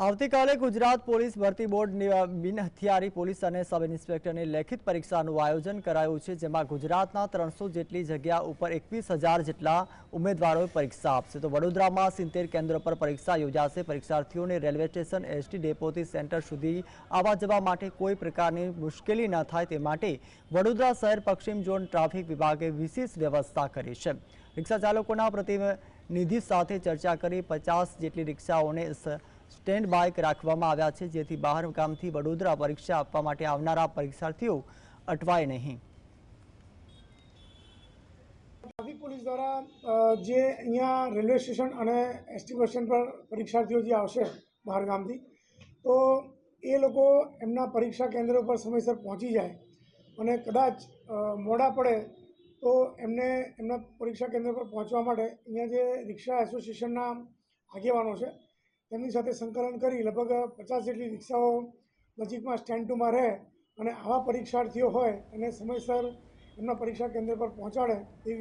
આવતીકાલે ગુજરાત પોલીસ ભરતી બોર્ડ નિ- બિન હથિયારી પોલીસ અને સબ ઇન્સ્પેક્ટરની લેખિત પરીક્ષાનું આયોજન કરાયું છે, જેમાં ગુજરાતના ત્રણસો જેટલી જગ્યા ઉપર એકવીસ જેટલા ઉમેદવારોએ પરીક્ષા આપશે. તો વડોદરામાં સિત્તેર કેન્દ્રો પર પરીક્ષા યોજાશે. પરીક્ષાર્થીઓને રેલવે સ્ટેશન, એસટી ડેપોથી સેન્ટર સુધી આવવા જવા માટે કોઈ પ્રકારની મુશ્કેલી ન થાય તે માટે વડોદરા શહેર પશ્ચિમ ઝોન ટ્રાફિક વિભાગે વિશેષ વ્યવસ્થા કરી છે. રિક્ષા ચાલકોના પ્રતિનિધિ સાથે ચર્ચા કરી પચાસ જેટલી રિક્ષાઓને સ્ટેન્ડ બાય રાખવામાં આવ્યા છે, જેથી બહાર ગામથી વડોદરા પરીક્ષા આપવા માટે આવનારા પરીક્ષાર્થીઓ અટવાય નહીં. ટ્રાફિક પોલીસ દ્વારા જે અહીંયા રેલવે સ્ટેશન અને એસટી બસ સ્ટેન્ડ પર પરીક્ષાર્થીઓ જે આવશે બહાર ગામથી, તો એ લોકો એમના પરીક્ષા કેન્દ્ર પર સમયસર પહોંચી જાય અને કદાચ મોડા પડે તો એમને એમના પરીક્ષા કેન્દ્ર પર પહોંચવા માટે અહીંયા જે રિક્ષા એસોસિએશનના આગેવાનો છે તેમની સાથે સંકલન કરી લગભગ પચાસ જેટલી રિક્ષાઓ નજીકમાં સ્ટેન્ડ ટુમાં રહે અને આવા પરીક્ષાર્થીઓ હોય એને સમયસર એમના પરીક્ષા કેન્દ્ર પર પહોંચાડે તેવી